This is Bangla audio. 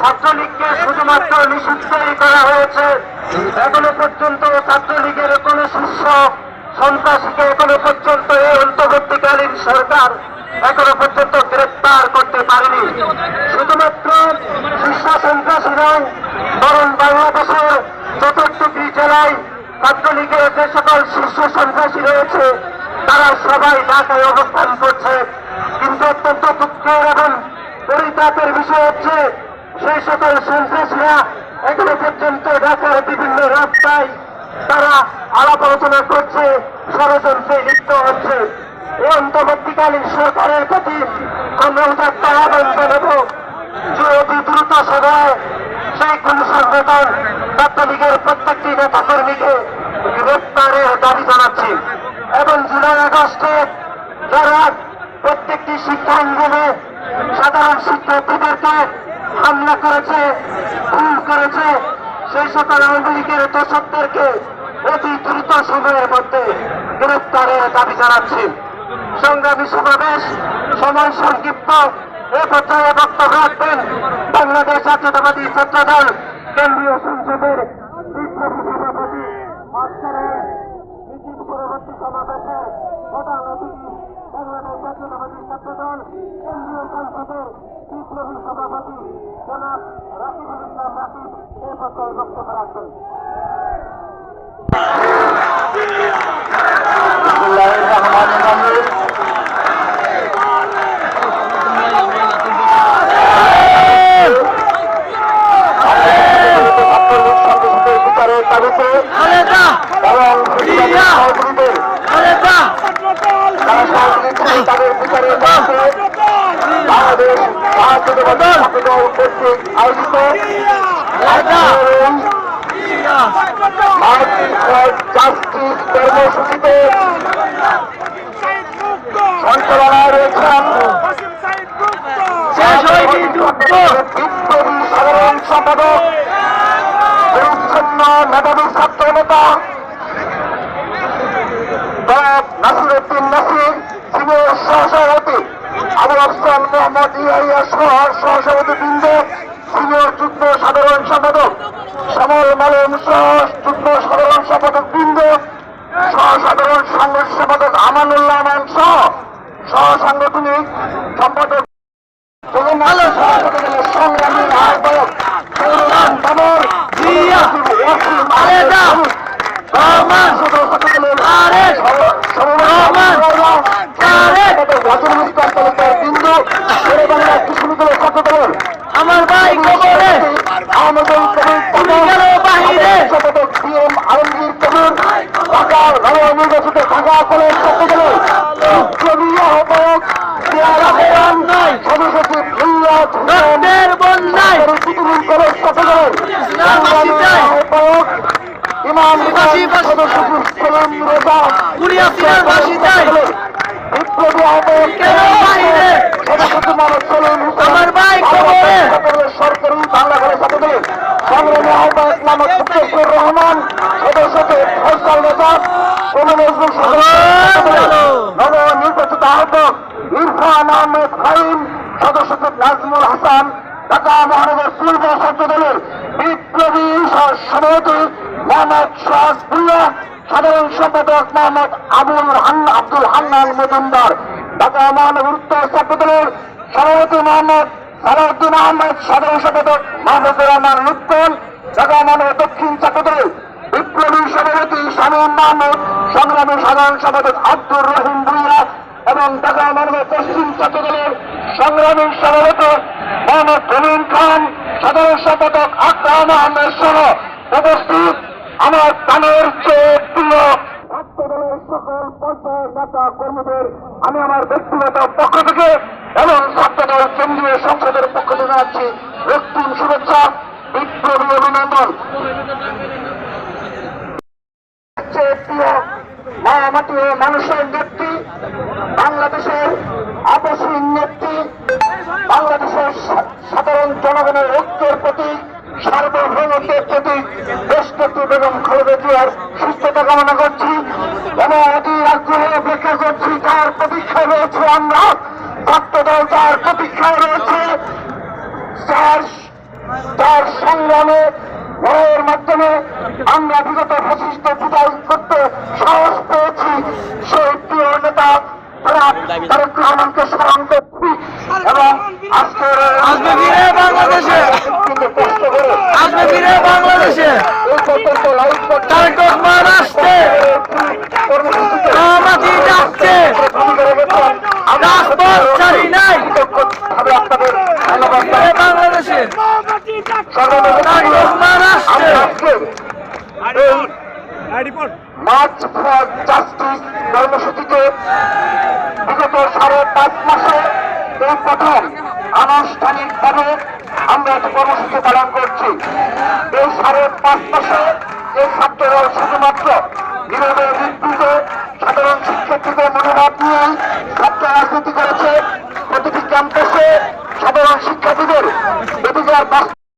ছাত্রলীগকে শুধুমাত্র নিষিদ্ধই করা হয়েছে। এখনও পর্যন্ত ছাত্রলীগের কোন শীর্ষ সন্ত্রাসীকে এখনও পর্যন্ত এই অন্তর্বর্তীকালীন সরকার এখনও পর্যন্ত গ্রেপ্তার করতে পারেনি। শুধুমাত্র শীর্ষ সন্ত্রাসী নয় বরং বাংলাদেশের চতুর্থটি জেলায় ছাত্রলীগের যে সকল শীর্ষ সন্ত্রাসী রয়েছে, তারা সবাই ঢাকায় অবস্থান করছে। কিন্তু অত্যন্ত দুঃখের এবং পরিতাপের বিষয় হচ্ছে সেই সকল সন্ত্রাসীরা এখনও পর্যন্ত ঢাকার বিভিন্ন রাস্তায় তারা আলাপ আলোচনা করছে, ষড়যন্ত্রে লিপ্ত হচ্ছে। এই অন্তর্বর্তীকালীন সরকারের প্রতি আমরা উদাত্ত আহ্বান জানাব যে অতি দ্রুত সময়ে সেই কোন সংগঠন ছাত্রলীগের প্রত্যেকটি নেতা কর্মীকে গ্রেপ্তারের দাবি জানাচ্ছি এবং জুলাই আগস্টে যারা প্রত্যেকটি শিক্ষাঙ্গনে সাধারণ শিক্ষার্থীদেরকে হামলা করেছে, খুন করেছে। সেই সকল আওয়ামী লীগের দর্শকদেরকে অতি দ্রুত সময়ের মধ্যে গ্রেপ্তারের দাবি জানাচ্ছি। সংগ্রামী সমাবেশ, সময় সংক্ষিপ্ত। এ পর্যায়ে বক্তব্য রাখবেন বাংলাদেশ জাতীয়তাবাদী ছাত্রদল, কেন্দ্রীয় সংসদের সমাবেশে প্রধান অতিথি বাংলাদেশ জাতীয়তাবাদী ছাত্রদল, কেন্দ্রীয় সংসদের বিপ্লবী সভাপতি জনাব রাকিবুল ইসলাম রাকিব এ পর্যায়ে বক্তব্য রাখবেন। কর্তৃক আয়োজিত জাস্টিস কর্মসূচিতে সঞ্চালনায় রয়েছেন সাধারণ সম্পাদক পরিচ্ছন্ন মেধাবী ছাত্র নেতা দয়াব নাসিরুদ্দিন নাসির সিনিয়র সহসভাপতি আফসান মোহাম্মদ ইয়াহিয়া সহ সহসভাপতি বৃন্দ সিনিয়র যুগ্ম সাধারণ সম্পাদক শ্যামল মালম সহ যুগ্ম সাধারণ সম্পাদক বৃন্দ সহ সাধারণ সাংগঠনিক সম্পাদক আমানুল্লাহ আমান সহ সহ সাংগঠনিক সম্পাদক সংগ্রামী আহ্বায়ক সৌরভ আরেক রহমান রাজনীতি তালুকদার বিন্দু শেরে বাংলা কৃষ্ণদলের ছাত্রদলের আমার ভাই কবরে সিএম আলমগীর কবির ঢাকার নবম নির্বাচিত ঢাকা কলেজ ছাত্রদলের বিপ্লবী আহ্বায়ক সভাপতি মিল্লাত হোসেন পুতুল কলেজ ইসলাম বাসিন্দায় আহ্বায়ক ইমাম। সদস্য সালাম রেজা কুড়িয়া সিনার বাসিন্দায় বিপ্লবী আহ্বায়ক কেন বাহিরে? সদস্য মানব সলিম হোসেন আমার ভাই কবরে। সরকারি বাংলা কলেজ ছাত্রদলের সংগ্রামী আহ্বায়ক মোহাম্মদ মুক্তেশ্বর রহমান, সদস্যকে ফয়সাল রেজাদ নজরুল নব নির্বাচিত আহ্বায়ক ইরফান আহমেদ ফাহিম সদস্য সাধারণ সম্পাদক মোহাম্মদ আবুল আব্দুল হান্নান মজুমদার, ঢাকা মহানগর উত্তর ছাত্রদলের সভাপতি মোহাম্মদ সালাউদ্দিন আহমেদ সাধারণ সম্পাদক মাহমুদুর রহমান ঢাকা মহানগর দক্ষিণ ছাত্রদলের বিপ্লবী সভাপতি শামীম মাহমুদ, সংগ্রামী সাধারণ সম্পাদক আব্দুর রহিম ভুইয়া এবং মহানগর পশ্চিম ছাত্রদলের সংগ্রামী সভাপতি মোহাম্মদ রমিন খান, সাধারণ সম্পাদক আকরাম আহমেদ সহ উপস্থিত আমার প্রাণের চেয়ে প্রিয় ছাত্রদলের সকল পর্যায়ের নেতা কর্মীদের, আমি আমার ব্যক্তিগত পক্ষ থেকে এবং ছাত্রদল কেন্দ্রীয় সংসদের পক্ষ থেকে জানাচ্ছি রক্তিম শুভেচ্ছা, বিপ্লবী অভিনন্দন। মানুষের নেত্রী, বাংলাদেশের আপসহীন নেত্রী, বাংলাদেশের সাধারণ জনগণের ঐক্যের প্রতি, সার্বভৌমত্বের প্রতি বেশ দেশনেত্রী বেগম খালেদা জিয়ার সুস্থতা কামনা করছি এবং অতি আগ্রহে অপেক্ষা করছি তার প্রতীক্ষায় রয়েছে আমরা ছাত্রদল তার প্রতীক্ষায় রয়েছে তার সংগ্রামে লড়াইয়ের মাধ্যমে আমরা বিগত ফসিষ্ট বিদায় করতে সাহস পেয়েছি সেই প্রিয় নেতা তারা তারেক রহমানকে স্মরণ করছি এবং আজকের এই আসবে ফিরে বাংলাদেশে। কিন্তু আসবে ফিরে বাংলাদেশে এই পর্যন্ত লাইভ করতে তারেক রহমান আসছে কর্মসূচিতে আমাদের যাচ্ছে ভূমিকা রেখেছেন আমরা রাজপথ ছাড়ি নাই কৃতজ্ঞভাবে আপনাদের ধন্যবাদ ফিরে বাংলাদেশে তারেক রহমান আসছে আমরা আজকে এই মার্চ ফর জাস্টিস কর্মসূচিতে বিগত সাড়ে পাঁচ মাসে এই প্রথম আনুষ্ঠানিকভাবে আমরা একটি কর্মসূচি পালন করছি। এই সাড়ে পাঁচ মাসে এই ছাত্ররা শুধুমাত্র নীরবে নির্বিঘ্নে সাধারণ শিক্ষার্থীদের মনোভাব নিয়ে ছাত্র রাজনীতি করেছে। প্রতিটি ক্যাম্পাসে সাধারণ শিক্ষার্থীদের বাস্তব